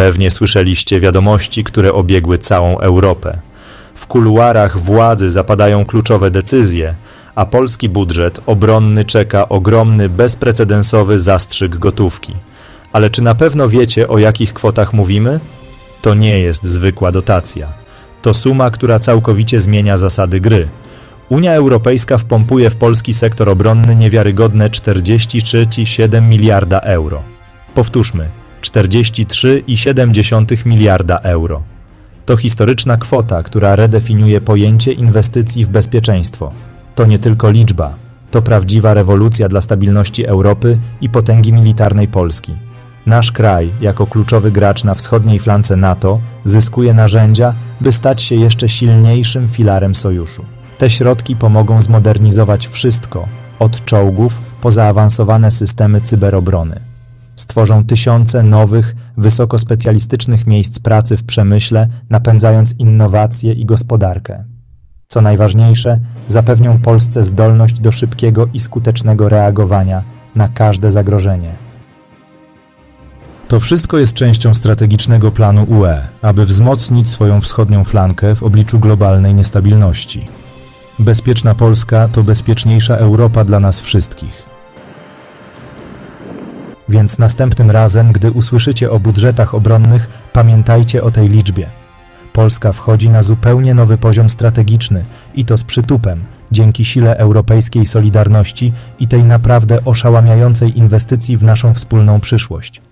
Pewnie słyszeliście wiadomości, które obiegły całą Europę. W kuluarach władzy zapadają kluczowe decyzje, a polski budżet obronny czeka ogromny, bezprecedensowy zastrzyk gotówki. Ale czy na pewno wiecie, o jakich kwotach mówimy? To nie jest zwykła dotacja. To suma, która całkowicie zmienia zasady gry. Unia Europejska wpompuje w polski sektor obronny niewiarygodne 43,7 miliarda euro. Powtórzmy, 43,7 miliarda euro. To historyczna kwota, która redefiniuje pojęcie inwestycji w bezpieczeństwo. To nie tylko liczba, to prawdziwa rewolucja dla stabilności Europy i potęgi militarnej Polski. Nasz kraj, jako kluczowy gracz na wschodniej flance NATO, zyskuje narzędzia, by stać się jeszcze silniejszym filarem sojuszu. Te środki pomogą zmodernizować wszystko, od czołgów po zaawansowane systemy cyberobrony. Stworzą tysiące nowych, wysokospecjalistycznych miejsc pracy w przemyśle, napędzając innowacje i gospodarkę. Co najważniejsze, zapewnią Polsce zdolność do szybkiego i skutecznego reagowania na każde zagrożenie. To wszystko jest częścią strategicznego planu UE, aby wzmocnić swoją wschodnią flankę w obliczu globalnej niestabilności. Bezpieczna Polska to bezpieczniejsza Europa dla nas wszystkich. Więc następnym razem, gdy usłyszycie o budżetach obronnych, pamiętajcie o tej liczbie. Polska wchodzi na zupełnie nowy poziom strategiczny i to z przytupem, dzięki sile europejskiej solidarności i tej naprawdę oszałamiającej inwestycji w naszą wspólną przyszłość.